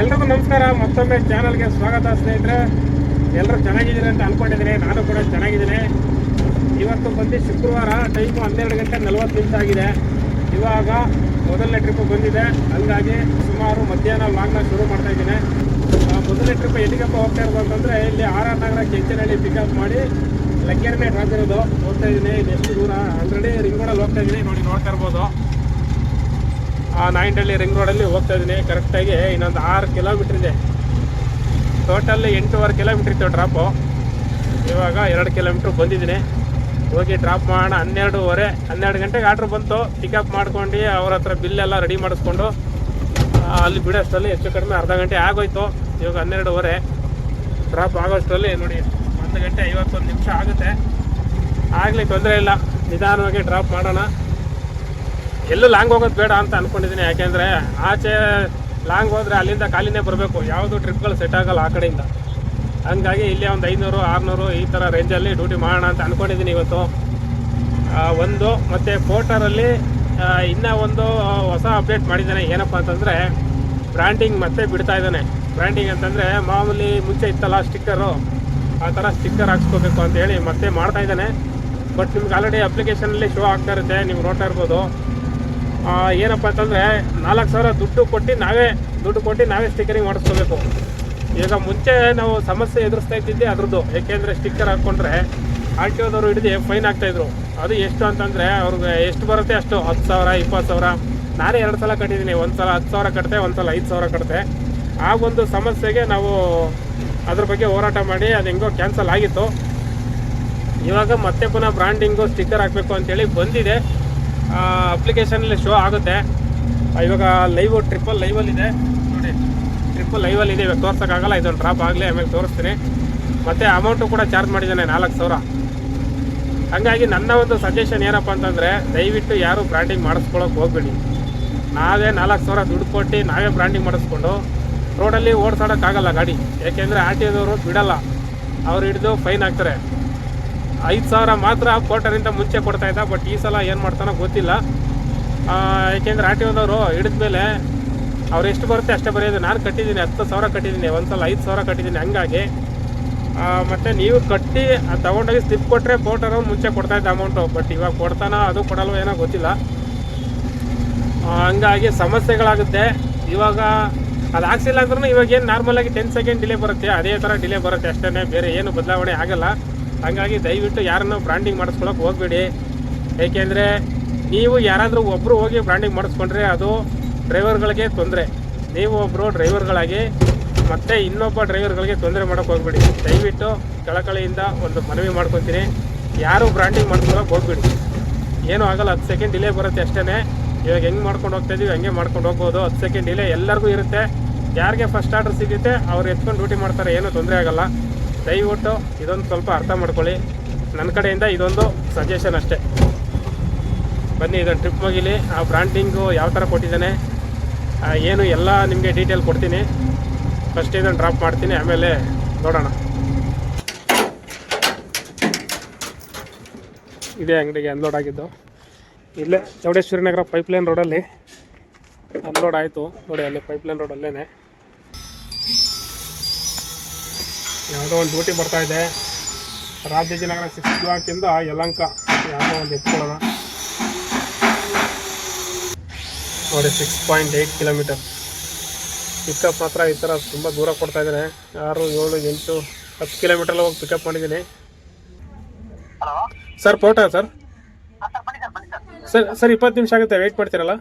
ಎಲ್ರಿಗೂ ನಮಸ್ಕಾರ. ಮತ್ತೊಮ್ಮೆ ಚಾನಲ್ಗೆ ಸ್ವಾಗತ ಸ್ನೇಹಿತರೆ. ಎಲ್ಲರೂ ಚೆನ್ನಾಗಿದ್ದೀರಿ ಅಂತ ಅನ್ಕೊಂಡಿದ್ದೀನಿ. ನಾನು ಕೂಡ ಚೆನ್ನಾಗಿದ್ದೀನಿ. ಇವತ್ತು ಬಂದು ಶುಕ್ರವಾರ ಟೈಮು ಹನ್ನೆರಡು ಗಂಟೆ ನಲ್ವತ್ತು ನಿಮಿಷ ಆಗಿದೆ. ಇವಾಗ ಮೊದಲನೇ ಟ್ರಿಪ್ ಬಂದಿದೆ. ಹಂಗಾಗಿ ಸುಮಾರು ಮಧ್ಯಾಹ್ನ ಲಾಗ್ನ ಶುರು ಮಾಡ್ತಾ ಇದ್ದೀನಿ. ಮೊದಲನೇ ಟ್ರಿಪ್ ಎಲ್ಲಿಗಪ್ಪ ಹೋಗ್ತಾ ಇರೋದು ಅಂತಂದರೆ, ಇಲ್ಲಿ R R Nagar Kenchanahalli pickup ಮಾಡಿ ಲಗ್ಗೆರನೇ ಡ್ರಾಪ್ ಹೋಗ್ತಾ ಇದ್ದೀನಿ, ಇದು ಎಷ್ಟು ದೂರ. ಆಲ್ರೆಡಿ ರಿಂಗ್ ರೋಡಲ್ಲಿ ಹೋಗ್ತಾ ಇದ್ದೀನಿ. ನೋಡಿ, ನೋಡ್ತಾ ಇರ್ಬೋದು. ಆ ನಾಯಿಂಡಳ್ಳಿ ರಿಂಗ್ ರೋಡಲ್ಲಿ ಹೋಗ್ತಾ ಇದ್ದೀನಿ. ಕರೆಕ್ಟಾಗಿ ಇನ್ನೊಂದು ಆರು ಕಿಲೋಮೀಟ್ರ್ ಇದೆ. ಟೋಟಲ್ ಎಂಟೂವರೆ ಕಿಲೋಮೀಟ್ರ್ ಇತ್ತು ಡ್ರಾಪು ಇವಾಗ ಎರಡು ಕಿಲೋಮೀಟ್ರ್ ಬಂದಿದ್ದೀನಿ. ಹೋಗಿ ಡ್ರಾಪ್ ಮಾಡೋಣ. ಹನ್ನೆರಡೂವರೆ, ಹನ್ನೆರಡು ಗಂಟೆಗೆ ಆರ್ಡ್ರ್ ಬಂತು. ಪಿಕಪ್ ಮಾಡ್ಕೊಂಡು ಅವ್ರ ಹತ್ರ ಬಿಲ್ಲೆಲ್ಲ ರೆಡಿ ಮಾಡಿಸ್ಕೊಂಡು ಅಲ್ಲಿ ಬಿಡೋಷ್ಟರಲ್ಲಿ ಹೆಚ್ಚು ಕಡಿಮೆ ಅರ್ಧ ಗಂಟೆ ಆಗೋಯ್ತು. ಇವಾಗ ಹನ್ನೆರಡೂವರೆ ಡ್ರಾಪ್ ಆಗೋಷ್ಟರಲ್ಲಿ ನೋಡಿ, ಒಂದು ಗಂಟೆ ಐವತ್ತೊಂದು ನಿಮಿಷ ಆಗುತ್ತೆ. ಆಗಲಿ ತೊಂದರೆ ಇಲ್ಲ. ನಿಧಾನವಾಗಿ ಡ್ರಾಪ್ ಮಾಡೋಣ. ಎಲ್ಲೂ ಲಾಂಗ್ ಹೋಗೋದು ಬೇಡ ಅಂತ ಅನ್ಕೊಂಡಿದ್ದೀನಿ. ಯಾಕೆಂದರೆ ಆಚೆ ಲಾಂಗ್ ಹೋದ್ರೆ ಅಲ್ಲಿಂದ ಖಾಲಿನೇ ಬರಬೇಕು. ಯಾವುದು ಟ್ರಿಪ್ಗಳು ಸೆಟ್ ಆಗಲ್ಲ ಆ ಕಡೆಯಿಂದ. ಹಂಗಾಗಿ ಇಲ್ಲೇ ಒಂದು ಐನೂರು ಆರುನೂರು ಈ ಥರ ರೇಂಜಲ್ಲಿ ಡ್ಯೂಟಿ ಮಾಡೋಣ ಅಂತ ಅಂದ್ಕೊಂಡಿದ್ದೀನಿ ಇವತ್ತು. ಒಂದು, ಮತ್ತು ಫೋಟೋರಲ್ಲಿ ಇನ್ನೂ ಒಂದು ಹೊಸ ಅಪ್ಡೇಟ್ ಮಾಡಿದ್ದಾನೆ. ಏನಪ್ಪ ಅಂತಂದರೆ ಬ್ರ್ಯಾಂಡಿಂಗ್ ಮತ್ತೆ ಬಿಡ್ತಾ ಇದ್ದಾನೆ. ಬ್ರ್ಯಾಂಡಿಂಗ್ ಅಂತಂದರೆ ಮಾಮೂಲಿ ಮುಂಚೆ ಇತ್ತಲ್ಲ ಸ್ಟಿಕ್ಕರು ಆ ಥರ ಸ್ಟಿಕ್ಕರ್ ಹಾಕ್ಸ್ಕೋಬೇಕು ಅಂತೇಳಿ ಮತ್ತೆ ಮಾಡ್ತಾ ಇದ್ದಾನೆ. ಬಟ್ ನಿಮ್ಗೆ ಆಲ್ರೆಡಿ ಅಪ್ಲಿಕೇಶನಲ್ಲಿ ಶೋ ಆಗ್ತಾ ಇರುತ್ತೆ. ನೀವು ನೋಡ್ತಾ ಇರ್ಬೋದು. ಏನಪ್ಪ ಅಂತಂದರೆ ನಾಲ್ಕು ಸಾವಿರ ದುಡ್ಡು ಕೊಟ್ಟು ನಾವೇ, ದುಡ್ಡು ಕೊಟ್ಟು ನಾವೇ ಸ್ಟಿಕ್ಕರಿಂಗ್ ಮಾಡಿಸ್ಕೋಬೇಕು. ಈಗ ಮುಂಚೆ ನಾವು ಸಮಸ್ಯೆ ಎದುರಿಸ್ತಾ ಇದ್ದಿದ್ದೆ ಅದ್ರದ್ದು. ಏಕೆಂದರೆ ಸ್ಟಿಕ್ಕರ್ ಹಾಕ್ಕೊಂಡ್ರೆ ಆರ್ ಟಿ ಓದವರು ಹಿಡಿದು ಫೈನ್ ಆಗ್ತಾಯಿದ್ರು. ಅದು ಎಷ್ಟು ಅಂತಂದರೆ ಅವ್ರಿಗೆ ಎಷ್ಟು ಬರುತ್ತೆ ಅಷ್ಟು, ಹತ್ತು ಸಾವಿರ, ಇಪ್ಪತ್ತು ಸಾವಿರ. ನಾನೇ ಎರಡು ಸಲ ಕಟ್ಟಿದ್ದೀನಿ. ಒಂದು ಸಲ ಹತ್ತು ಸಾವಿರ ಕಟ್ಟಿದೆ ಒಂದು ಸಲ ಐದು ಸಾವಿರ ಕಟ್ಟಿದೆ ಆ ಒಂದು ಸಮಸ್ಯೆಗೆ ನಾವು ಅದ್ರ ಬಗ್ಗೆ ಹೋರಾಟ ಮಾಡಿ ಅದು ಹೆಂಗೋ ಕ್ಯಾನ್ಸಲ್ ಆಗಿತ್ತು. ಇವಾಗ ಮತ್ತೆ ಪುನಃ ಬ್ರ್ಯಾಂಡಿಂಗು ಸ್ಟಿಕ್ಕರ್ ಹಾಕಬೇಕು ಅಂತೇಳಿ ಬಂದಿದೆ. ಅಪ್ಲಿಕೇಶನಲ್ಲಿ ಶೋ ಆಗುತ್ತೆ. ಇವಾಗ ಲೈವ್ ಟ್ರಿಪ್ಪಲ್ ಲೈವಲ್ಲಿದೆ ನೋಡಿ ಟ್ರಿಪ್ಪಲ್ ಲೈವಲ್ಲಿದೆ ಇವಾಗ ತೋರ್ಸೋಕ್ಕಾಗಲ್ಲ, ಇದೊಂದು ಡ್ರಾಪ್ ಆಗಲಿ, ಆಮೇಲೆ ತೋರಿಸ್ತೀನಿ. ಮತ್ತು ಅಮೌಂಟು ಕೂಡ ಚಾರ್ಜ್ ಮಾಡಿದ್ದಾನೆ, ನಾಲ್ಕು ಸಾವಿರ. ಹಾಗಾಗಿ ನನ್ನ ಒಂದು ಸಜೆಷನ್ ಏನಪ್ಪ ಅಂತಂದರೆ, ದಯವಿಟ್ಟು ಯಾರು ಬ್ರ್ಯಾಂಡಿಂಗ್ ಮಾಡಿಸ್ಕೊಳ್ಳೋಕೆ ಹೋಗ್ಬೇಡಿ. ನಾವೇ ನಾಲ್ಕು ಸಾವಿರ ದುಡ್ಡು ಕೊಟ್ಟು ನಾವೇ ಬ್ರ್ಯಾಂಡಿಂಗ್ ಮಾಡಿಸ್ಕೊಂಡು ರೋಡಲ್ಲಿ ಓಡಿಸೋಡೋಕ್ಕಾಗಲ್ಲ ಗಾಡಿ. ಏಕೆಂದರೆ ಆರ್ ಟಿ ಓದವರು ಬಿಡಲ್ಲ. ಅವ್ರು ಹಿಡಿದು ಫೈನ್ ಹಾಕ್ತಾರೆ ಐದು ಸಾವಿರ ಮಾತ್ರ ಕೋಟರಿಂದ ಮುಂಚೆ ಕೊಡ್ತಾ ಇದ್ದ ಬಟ್ ಈ ಸಲ ಏನು ಮಾಡ್ತಾನೋ ಗೊತ್ತಿಲ್ಲ. ಆ, ಯಾಕೆಂದ್ರೆ ಆರ್ ಟಿ ಒದವರು ಹಿಡಿದ ಮೇಲೆ ಅವ್ರು ಎಷ್ಟು ಬರುತ್ತೆ ಅಷ್ಟೇ ಬರೆಯೋದು. ನಾನು ಕಟ್ಟಿದ್ದೀನಿ ಹತ್ತು ಸಾವಿರ ಕಟ್ಟಿದ್ದೀನಿ ಒಂದು ಸಲ ಐದು ಸಾವಿರ ಕಟ್ಟಿದ್ದೀನಿ ಹಂಗಾಗಿ. ಮತ್ತು ನೀವು ಕಟ್ಟಿ ತೊಗೊಂಡೋಗಿ ಸ್ಲಿಪ್ ಕೊಟ್ಟರೆ ಪೋಟರು ಮುಂಚೆ ಕೊಡ್ತಾ ಇದ್ದ ಅಮೌಂಟು ಬಟ್ ಇವಾಗ ಕೊಡ್ತಾನೋ ಅದು ಕೊಡಲ್ವೋ ಏನೋ ಗೊತ್ತಿಲ್ಲ. ಹಂಗಾಗಿ ಸಮಸ್ಯೆಗಳಾಗುತ್ತೆ. ಇವಾಗ ಅದು ಹಾಕ್ಸಿಲ್ಲ ಅಂದ್ರೂ ಇವಾಗ ಏನು ನಾರ್ಮಲಾಗಿ ಟೆನ್ ಸೆಕೆಂಡ್ ಡಿಲೇ ಬರುತ್ತೆ ಅದೇ ಥರ ಡಿಲೇ ಬರುತ್ತೆ ಅಷ್ಟೇ ಬೇರೆ ಏನು ಬದಲಾವಣೆ ಆಗಲ್ಲ. ಹಾಗಾಗಿ ದಯವಿಟ್ಟು ಯಾರನ್ನು ಬ್ರ್ಯಾಂಡಿಂಗ್ ಮಾಡಿಸ್ಕೊಳಕ್ಕೆ ಹೋಗಬೇಡಿ. ಏಕೆಂದರೆ ನೀವು ಯಾರಾದರೂ ಒಬ್ಬರು ಹೋಗಿ ಬ್ರ್ಯಾಂಡಿಂಗ್ ಮಾಡಿಸ್ಕೊಂಡ್ರೆ ಅದು ಡ್ರೈವರ್ಗಳಿಗೆ ತೊಂದರೆ. ನೀವು ಒಬ್ಬರು ಡ್ರೈವರ್ಗಳಾಗಿ ಮತ್ತೆ ಇನ್ನೊಬ್ಬ ಡ್ರೈವರ್ಗಳಿಗೆ ತೊಂದರೆ ಮಾಡೋಕ್ಕೆ ಹೋಗ್ಬೇಡಿ. ದಯವಿಟ್ಟು ಕಳಕಳಿಯಿಂದ ಒಂದು ಮನವಿ ಮಾಡ್ಕೊತೀನಿ. ಯಾರು ಬ್ರ್ಯಾಂಡಿಂಗ್ ಮಾಡಿಸ್ಕೊಳಕ್ಕೆ ಹೋಗ್ಬೇಡಿ. ಏನೂ ಆಗಲ್ಲ, ಹತ್ತು ಸೆಕೆಂಡ್ ಡಿಲೇ ಬರುತ್ತೆ ಅಷ್ಟೇ ಇವಾಗ ಹೆಂಗೆ ಮಾಡ್ಕೊಂಡು ಹೋಗ್ತಾ ಇದೀವಿ, ಹಂಗೆ ಮಾಡ್ಕೊಂಡು ಹೋಗ್ಬೋದು. ಹತ್ತು ಸೆಕೆಂಡ್ ಡಿಲೇ ಎಲ್ಲರಿಗೂ ಇರುತ್ತೆ. ಯಾರಿಗೆ ಫಸ್ಟ್ ಆರ್ಡರ್ ಸಿಗುತ್ತೆ, ಅವ್ರು ಎತ್ಕೊಂಡು ಡ್ಯೂಟಿ ಮಾಡ್ತಾರೆ, ಏನೂ ತೊಂದರೆ ಆಗಲ್ಲ. ದಯವಿಟ್ಟು ಇದೊಂದು ಸ್ವಲ್ಪ ಅರ್ಥ ಮಾಡ್ಕೊಳ್ಳಿ. ನನ್ನ ಕಡೆಯಿಂದ ಇದೊಂದು ಸಜೆಷನ್ ಅಷ್ಟೇ. ಬನ್ನಿ ಇದೊಂದು ಟ್ರಿಪ್ ಮುಗಿಲಿ. ಆ ಬ್ರ್ಯಾಂಡಿಂಗು ಯಾವ ಥರ ಕೊಟ್ಟಿದ್ದಾನೆ ಏನು ಎಲ್ಲ ನಿಮಗೆ ಡೀಟೇಲ್ ಕೊಡ್ತೀನಿ. ಫಸ್ಟ್ ಇದನ್ನು ಡ್ರಾಪ್ ಮಾಡ್ತೀನಿ, ಆಮೇಲೆ ನೋಡೋಣ. ಇದೇ ಅಂಗಡಿಗೆ ಅನ್ಲೋಡ್ ಆಗಿದ್ದು. ಇಲ್ಲೇ ಚೌಡೇಶ್ವರಿ ನಗರ ಪೈಪ್ಲೈನ್ ರೋಡಲ್ಲಿ ಅನ್ಲೋಡ್ ಆಯಿತು. ನೋಡಿ ಅಲ್ಲಿ ಪೈಪ್ಲೈನ್ ರೋಡಲ್ಲೇ ಯಾವುದೋ ಒಂದು ಡ್ಯೂಟಿ ಬರ್ತಾ ಇದೆ. ರಾಜ್ಯ ಸಿಕ್ಸ್ ಬ್ಲಾಕಿಂದ ಯಲಂಕ ಯಾವುದೋ ಒಂದು ಎತ್ಕೊಳ್ಳೋಣ. ನೋಡಿ six point eight kilometre pickup ಮಾತ್ರ ಈ ಥರ ತುಂಬ ದೂರ ಕೊಡ್ತಾ ಇದ್ದಾರೆ ಆರು ಏಳು ಎಂಟು ಹತ್ತು ಕಿಲೋಮೀಟರ್ ಹೋಗಿ ಪಿಕಪ್ ಮಾಡಿದ್ದೀನಿ. ಸರ್ ಪೋಟ ಸರ್ ಸರ್ ಸರ್ ಇಪ್ಪತ್ತು ನಿಮಿಷ ಆಗುತ್ತೆ ವೆಯ್ಟ್ ಮಾಡ್ತೀರಲ್ಲ?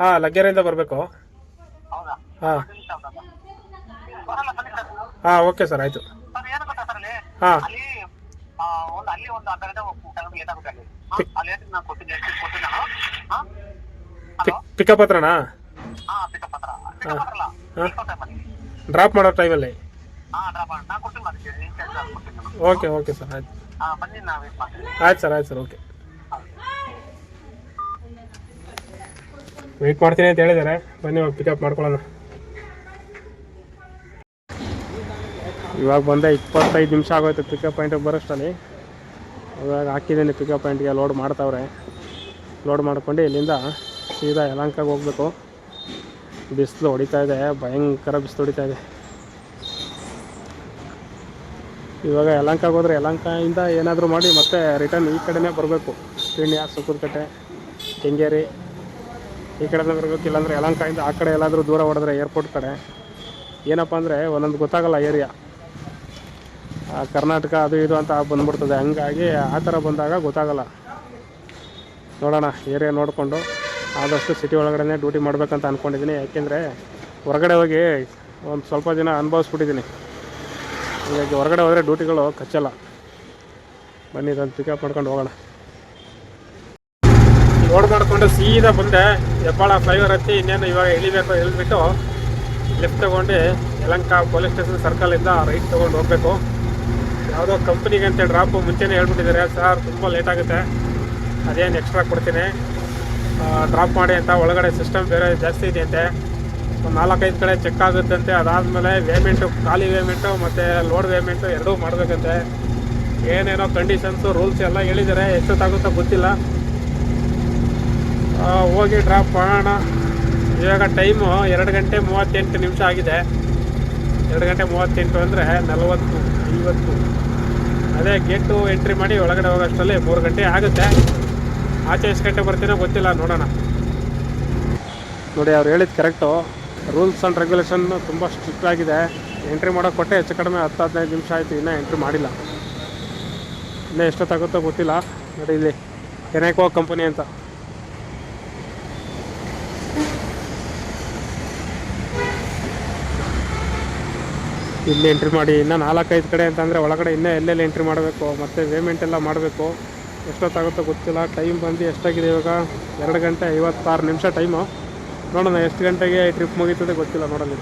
ಹಾಂ ಲಗ್ಗೆರೆಯಿಂದ ಬರಬೇಕು. ಹಾಂ ಹತ್ತು ನಿಮಿಷ ಆಗುತ್ತಾ ಬರಲ್ಲ ಬನ್ನಿ ಸರ್ ಹಾಂ ಓಕೆ ಸರ್ ಆಯಿತು. ಸರ್ ಏನು ಗೊತ್ತಾ ಸರ್ ಅಲ್ಲಿ? ಹಾಂ. ಅಲ್ಲಿ ಆ, ಒಂದು ಅಲ್ಲಿ ಒಂದು ಅರ್ಧ ಗಂಟೆ ಟೈಮ್ ಲೇಟ್ ಆಗುತ್ತೆ ಅಲ್ಲಿ. ಹಾ, ಅಲ್ಲಿ ಎಷ್ಟು ನಾನು ಕೊಟ್ಟಿದ್ದೆ ಎಷ್ಟು ಕೊಟ್ಟಿದ್ದೆ ನಾನು. ಹಾಂ? ಹಲೋ ಪಿಕಪ್ ಹತ್ರನಾ? ಹಾಂ ಪಿಕಪ್ ಹತ್ರ. ಪಿಕಪ್ ಹತ್ರ ಅಲ್ಲ ಹಾ. ಪಿಕಪ್ ಟೈಮ್ ಡ್ರಾಪ್ ಮಾಡೋ ಟೈಮಲ್ಲಿ ಹಾಂ ಡ್ರಾಪ್ ನಾನು ಕೊಟ್ಟಿಲ್ಲ ಅದಕ್ಕೆ ಓಕೆ ಓಕೆ ಸರ್ ಆಯ್ತು. ಹಾಂ ಬನ್ನಿ ನಾವು ವೇಟ್ ಮಾಡ್ತೀವಿ. ಆಯ್ತು ಸರ್ ಆಯ್ತು ಸರ್ ಓಕೆ ವೆಯ್ಟ್ ಮಾಡ್ತೀನಿ ಅಂತ ಹೇಳಿದ್ದಾರೆ ಬನ್ನಿ ಹೋಗಿ ಪಿಕಪ್ ಮಾಡ್ಕೊಳ್ಳೋಣ. ಇವಾಗ ಬಂದೆ ಇಪ್ಪತ್ತೈದು ನಿಮಿಷ ಆಗೋಯ್ತು ಪಿಕಪ್ ಪಾಯಿಂಟಿಗೆ ಬರೋಷ್ಟಲ್ಲಿ ಇವಾಗ ಹಾಕಿದ್ದೀನಿ ಪಿಕಪ್ ಪಾಯಿಂಟ್ಗೆ ಲೋಡ್ ಮಾಡ್ತಾವ್ರೆ. ಲೋಡ್ ಮಾಡ್ಕೊಂಡು ಇಲ್ಲಿಂದ ಸೀದಾ ಯಲಂಕಾಗೆ ಹೋಗ್ಬೇಕು. ಬಿಸಿಲು ಹೊಡಿತಾ ಇದೆ, ಭಯಂಕರ ಬಿಸಿಲು ಹೊಡಿತಾ ಇದೆ. ಇವಾಗ ಯಲಂಕಾಗೆ ಹೋದ್ರೆ ಯಲಂಕಾಯಿಂದ ಏನಾದರೂ ಮಾಡಿ ಮತ್ತೆ ರಿಟರ್ನ್ ಈ ಕಡೆನೇ ಬರಬೇಕು. ಪೀಣ್ಯ ಸುಕ್ಕದಕಟ್ಟೆ ಕೆಂಗೇರಿ, ಈ ಕಡೆನೇ ಬರಬೇಕು. ಇಲ್ಲಾಂದರೆ ಯಲಂಕಾಯಿಂದ ಆ ಕಡೆ ಎಲ್ಲಾದರೂ ದೂರ ಹೊಡೆದ್ರೆ ಏರ್ಪೋರ್ಟ್ ಕಡೆ. ಏನಪ್ಪ ಅಂದರೆ ಒಂದೊಂದು ಗೊತ್ತಾಗಲ್ಲ ಏರಿಯಾ ಕರ್ನಾಟಕ ಅದು ಇದು ಅಂತ ಬಂದ್ಬಿಡ್ತದೆ. ಹಂಗಾಗಿ ಆ ಥರ ಬಂದಾಗ ಗೊತ್ತಾಗಲ್ಲ. ನೋಡೋಣ, ಏರಿಯಾ ನೋಡಿಕೊಂಡು ಆದಷ್ಟು ಸಿಟಿ ಒಳಗಡೆ ಡ್ಯೂಟಿ ಮಾಡಬೇಕಂತ ಅಂದ್ಕೊಂಡಿದ್ದೀನಿ ಯಾಕೆಂದರೆ ಹೊರಗಡೆ ಹೋಗಿ ಒಂದು ಸ್ವಲ್ಪ ದಿನ ಅನುಭವಿಸ್ಬಿಟ್ಟಿದ್ದೀನಿ ಹೀಗಾಗಿ ಹೊರಗಡೆ ಹೋದರೆ ಡ್ಯೂಟಿಗಳು ಕಚ್ಚಲ್ಲ. ಬನ್ನಿ ಇದನ್ನು ಪಿಕಪ್ ಮಾಡ್ಕೊಂಡು ಹೋಗೋಣ. ರೋಡ್ ಮಾಡಿಕೊಂಡು ಸೀದಾ ಬಂದೆ. ಹೆಬ್ಬಾಳ ಫ್ಲೈವರ್ ಹತ್ತಿ ಇನ್ನೇನು ಇವಾಗ ಇಳಿಬೇಕು ಇಳಿದ್ಬಿಟ್ಟು ಲೆಫ್ಟ್ ತೊಗೊಂಡು ಯಲಂಕ ಪೊಲೀಸ್ ಸ್ಟೇಷನ್ ಸರ್ಕಲಿಂದ ರೈಟ್ ತೊಗೊಂಡು ಹೋಗಬೇಕು. ಯಾವುದೋ ಕಂಪ್ನಿಗೆ ಅಂತ ಡ್ರಾಪು ಮುಂಚೆನೇ ಹೇಳ್ಬಿಟ್ಟಿದ್ದಾರೆ. ಸರ್, ತುಂಬ ಲೇಟ್ ಆಗುತ್ತೆ. ಅದೇನು ಎಕ್ಸ್ಟ್ರಾ ಕೊಡ್ತೀನಿ? ಡ್ರಾಪ್ ಮಾಡಿ ಅಂತ ಒಳಗಡೆ ಸಿಸ್ಟಮ್ ಬೇರೆ ಜಾಸ್ತಿ ಇದೆಯಂತೆ. ಒಂದು ನಾಲ್ಕೈದು ಕಡೆ ಚೆಕ್ ಆಗುತ್ತಂತೆ. ಅದಾದಮೇಲೆ ಪೇಮೆಂಟು ಖಾಲಿ ಪೇಮೆಂಟು ಮತ್ತು ಲೋಡ್ ಪೇಮೆಂಟು ಎರಡೂ ಮಾಡಬೇಕಂತೆ. ಏನೇನೋ ಕಂಡೀಷನ್ಸು ರೂಲ್ಸ್ ಎಲ್ಲ ಹೇಳಿದ್ದಾರೆ. ಎಷ್ಟೊತ್ತಾಗುತ್ತೋ ಗೊತ್ತಿಲ್ಲ. ಹೋಗಿ ಡ್ರಾಪ್ ಮಾಡೋಣ. ಇವಾಗ ಟೈಮು ಎರಡು ಗಂಟೆ ಮೂವತ್ತೆಂಟು ನಿಮಿಷ ಆಗಿದೆ. ಎರಡು ಗಂಟೆ ಮೂವತ್ತೆಂಟು ಅಂದರೆ ನಲವತ್ತು. ಐವತ್ತು ಅದೇ ಗೇಟು ಎಂಟ್ರಿ ಮಾಡಿ ಒಳಗಡೆ ಹೋಗೋಷ್ಟರಲ್ಲಿ ಮೂರು ಗಂಟೆ ಆಗುತ್ತೆ. ಆಚೆ ಎಷ್ಟು ಗಂಟೆ ಬರ್ತೀನೋ ಗೊತ್ತಿಲ್ಲ, ನೋಡೋಣ. ನೋಡಿ, ಅವ್ರು ಹೇಳಿದ್ದು ಕರೆಕ್ಟು ರೂಲ್ಸ್ ಆ್ಯಂಡ್ ರೆಗ್ಯುಲೇಷನ್ ತುಂಬ ಸ್ಟ್ರಿಕ್ಟ್ ಆಗಿದೆ. ಎಂಟ್ರಿ ಮಾಡೋಕೆ ಕೊಟ್ಟೆ ಹೆಚ್ಚು ಕಡಿಮೆ ಹತ್ತು, ಹದಿನೈದು ನಿಮಿಷ ಆಯಿತು, ಇನ್ನೂ ಎಂಟ್ರಿ ಮಾಡಿಲ್ಲ. ಇನ್ನೂ ಎಷ್ಟೊತ್ತಾಗುತ್ತೋ ಗೊತ್ತಿಲ್ಲ. ನೋಡಿ ಇಲ್ಲಿ ಏನೇಕೋ ಕಂಪನಿ ಅಂತ. ಇಲ್ಲಿ ಎಂಟ್ರಿ ಮಾಡಿ, ಇನ್ನೂ ನಾಲ್ಕೈದು ಕಡೆ ಅಂತಂದರೆ ಒಳಗಡೆ ಇನ್ನೂ ಎಲ್ಲೆಲ್ಲಿ ಎಂಟ್ರಿ ಮಾಡಬೇಕು, ಮತ್ತು ಪೇಮೆಂಟ್ ಎಲ್ಲ ಮಾಡಬೇಕು, ಎಷ್ಟೊತ್ತಾಗುತ್ತೋ ಗೊತ್ತಿಲ್ಲ. ಟೈಮ್ ಬಂದು ಎಷ್ಟಾಗಿದೆ ಇವಾಗ? ಎರಡು ಗಂಟೆ ಐವತ್ತಾರು ನಿಮಿಷ ಟೈಮು ನೋಡೋಣ, ಎಷ್ಟು ಗಂಟೆಗೆ ಟ್ರಿಪ್ ಮುಗೀತದೆ ಗೊತ್ತಿಲ್ಲ ನೋಡೋಣ.